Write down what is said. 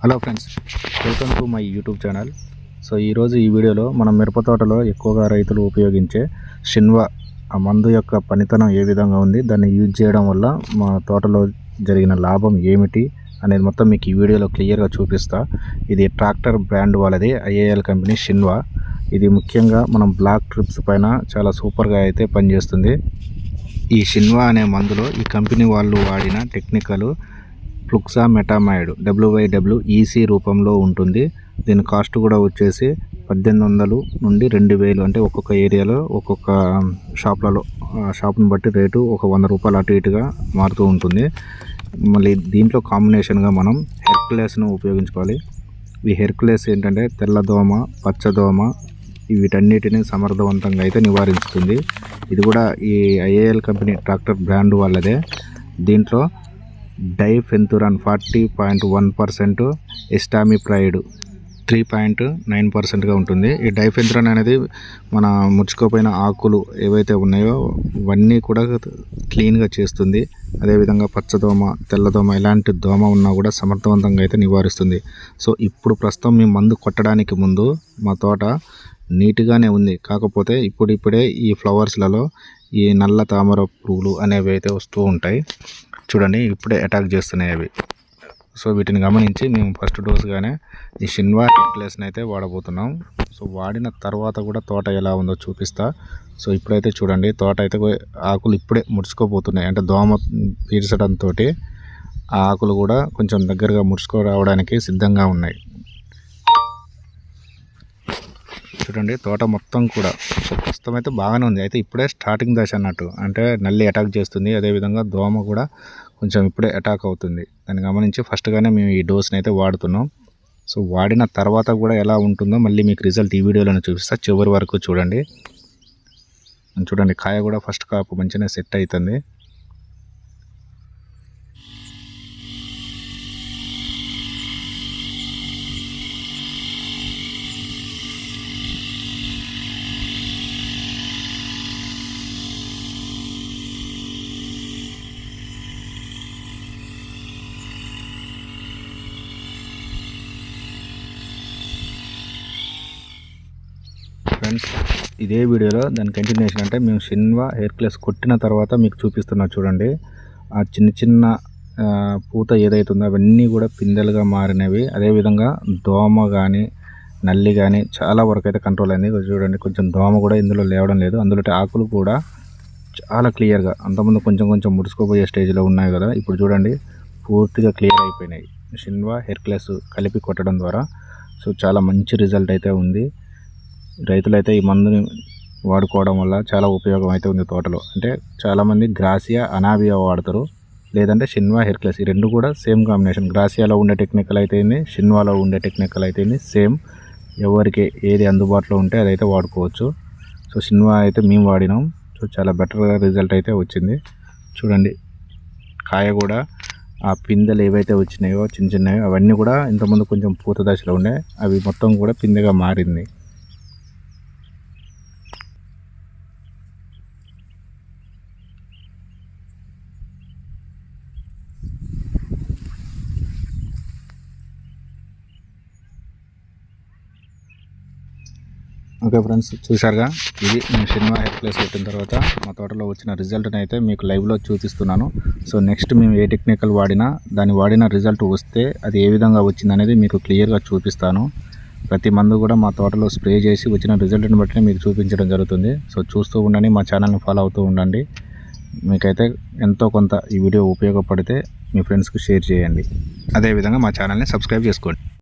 Hello friends welcome to my YouTube channel. So ఈరోజు ఈ వీడియోలో మనం మిరప తోటలో ఎక్కువగా రైతులు ఉపయోగించే షిన్వా ఆ మందు యొక్క పనితనం ఏ విధంగా ఉంది దాన్ని యూజ్ చేయడం వల్ల మా తోటలో జరిగిన లాభం ఏమిటి అనేది మొత్తం మీకు ఈ వీడియోలో క్లియర్గా చూపిస్తా. ఇది ట్రాక్టర్ బ్రాండ్ వాళ్ళది ఐఏఎల్ కంపెనీ షిన్వా. ఇది ముఖ్యంగా మనం బ్లాక్ ట్రిప్స్ పైన చాలా సూపర్గా అయితే పనిచేస్తుంది. ఈ షిన్వా అనే మందులో ఈ కంపెనీ వాళ్ళు వాడిన టెక్నికలు ఫ్లుక్సా మెటామైడ్ డబ్ల్యూవైడబ్ల్యూ ఈసీ రూపంలో ఉంటుంది. దీని కాస్ట్ కూడా వచ్చేసి పద్దెనిమిది వందలు నుండి రెండు వేలు అంటే ఒక్కొక్క ఏరియాలో ఒక్కొక్క షాప్లలో ఆ షాప్ని బట్టి రేటు ఒక వంద రూపాయలు అటు ఇటుగా మారుతూ ఉంటుంది. మళ్ళీ దీంట్లో కాంబినేషన్గా మనం హెర్క్యులేస్ను ఉపయోగించుకోవాలి. ఈ హెర్క్యులేస్ ఏంటంటే తెల్లదోమ పచ్చదోమ వీటన్నిటిని సమర్థవంతంగా అయితే నివారించుతుంది. ఇది కూడా ఈ ఐఏఎల్ కంపెనీ ట్రాక్టర్ బ్రాండ్ వాళ్ళదే. దీంట్లో diafenthiuron forty point one percent acetamiprid three point nine పర్సెంట్గా ఉంటుంది. ఈ డైఫెన్తురాన్ అనేది మన ముడుచుకోపోయిన ఆకులు ఏవైతే ఉన్నాయో ఇవన్నీ కూడా క్లీన్గా చేస్తుంది. అదేవిధంగా పచ్చదోమ తెల్లదోమ ఇలాంటి దోమ ఉన్నా కూడా సమర్థవంతంగా అయితే నివారిస్తుంది. సో ఇప్పుడు ప్రస్తుతం మేము మందు కొట్టడానికి ముందు మా తోట నీట్గానే ఉంది. కాకపోతే ఇప్పుడిప్పుడే ఈ ఫ్లవర్స్లలో ఈ నల్ల తామర పురుగులు అనేవి అయితే వస్తూ ఉంటాయి. చూడండి ఇప్పుడే అటాక్ చేస్తున్నాయి అవి. సో వీటిని గమనించి మేము ఫస్ట్ డోస్గానే ఈ షిన్వా ప్లేస్ని అయితే వాడబోతున్నాం. సో వాడిన తర్వాత కూడా తోట ఎలా ఉందో చూపిస్తా. సో ఇప్పుడైతే చూడండి తోట అయితే ఆకులు ఇప్పుడే ముడుచుకోపోతున్నాయి అంటే దోమ పీల్చడంతో ఆ ఆకులు కూడా కొంచెం దగ్గరగా ముడుచుకో రావడానికి సిద్ధంగా ఉన్నాయి. చూడండి తోట మొత్తం కూడా ప్రస్తుతం అయితే బాగానే ఉంది. అయితే ఇప్పుడే స్టార్టింగ్ దశ అన్నట్టు. అంటే నల్లి అటాక్ చేస్తుంది. అదేవిధంగా దోమ కూడా కొంచెం ఇప్పుడే అటాక్ అవుతుంది. దాన్ని గమనించి ఫస్ట్గానే మేము ఈ డోస్ని అయితే వాడుతున్నాం. సో వాడిన తర్వాత కూడా ఎలా ఉంటుందో మళ్ళీ మీకు రిజల్ట్ ఈ వీడియోలోనే చూపిస్తా. చివరి వరకు చూడండి. చూడండి కాయ కూడా ఫస్ట్ కాపు మంచిగా సెట్ అవుతుంది. ఫ్రెండ్స్ ఇదే వీడియోలో దాని కంటిన్యూషన్ అంటే మేము షిన్వా హెయిర్ ప్లస్ కొట్టిన తర్వాత మీకు చూపిస్తున్నా చూడండి. ఆ చిన్న చిన్న పూత ఏదైతుందో అవన్నీ కూడా పిందెలుగా మారినవి. అదేవిధంగా దోమ కానీ నల్లి కానీ చాలా వరకు అయితే కంట్రోల్ అయింది. చూడండి కొంచెం దోమ కూడా ఇందులో లేవడం లేదు. అందులో ఆకులు కూడా చాలా క్లియర్గా అంతకుముందు కొంచెం కొంచెం ముడుచుకోపోయే స్టేజ్లో ఉన్నాయి కదా. ఇప్పుడు చూడండి పూర్తిగా క్లియర్ అయిపోయినాయి. షిన్వా హెయిర్ ప్లస్ కలిపి కొట్టడం ద్వారా. సో చాలా మంచి రిజల్ట్ అయితే ఉంది. రైతులైతే ఈ మందుని వాడుకోవడం వల్ల చాలా ఉపయోగం అయితే ఉంది తోటలో. అంటే చాలామంది గ్రాసియా అనాబియా వాడతారు లేదంటే షిన్వా హెర్క్లెస్. ఈ రెండు కూడా సేమ్ కాంబినేషన్. గ్రాసియాలో ఉండే టెక్నికల్ అయితే షిన్వాలో ఉండే టెక్నికల్ అయితే సేమ్ ఎవరికి ఏది అందుబాటులో ఉంటే అదైతే వాడుకోవచ్చు. సో షిన్వా అయితే మేము వాడినాం. సో చాలా బెటర్గా రిజల్ట్ అయితే వచ్చింది. చూడండి కాయ కూడా ఆ పిందెలు ఏవైతే వచ్చినాయో చిన్న చిన్నవి అవన్నీ కూడా ఇంతకుముందు కొంచెం పూత దశలో ఉండే అవి మొత్తం కూడా పిందెగా మారింది. ఓకే ఫ్రెండ్స్ చూశారుగా? ఇది నేను సినిమా హెడ్ ప్లేస్ పెట్టిన తర్వాత మా తోటలో వచ్చిన రిజల్ట్ని అయితే మీకు లైవ్లో చూపిస్తున్నాను. సో నెక్స్ట్ మేము ఏ టెక్నికల్ వాడినా దాన్ని వాడిన రిజల్ట్ వస్తే అది ఏ విధంగా వచ్చింది అనేది మీకు క్లియర్గా చూపిస్తాను. ప్రతి మందు కూడా మా తోటలో స్ప్రే చేసి వచ్చిన రిజల్ట్ని బట్టి మీకు చూపించడం జరుగుతుంది. సో చూస్తూ ఉండండి మా ఛానల్ని ఫాలో అవుతూ ఉండండి. మీకైతే ఎంతో కొంత ఈ వీడియో ఉపయోగపడితే మీ ఫ్రెండ్స్కి షేర్ చేయండి. అదేవిధంగా మా ఛానల్ని సబ్స్క్రైబ్ చేసుకోండి.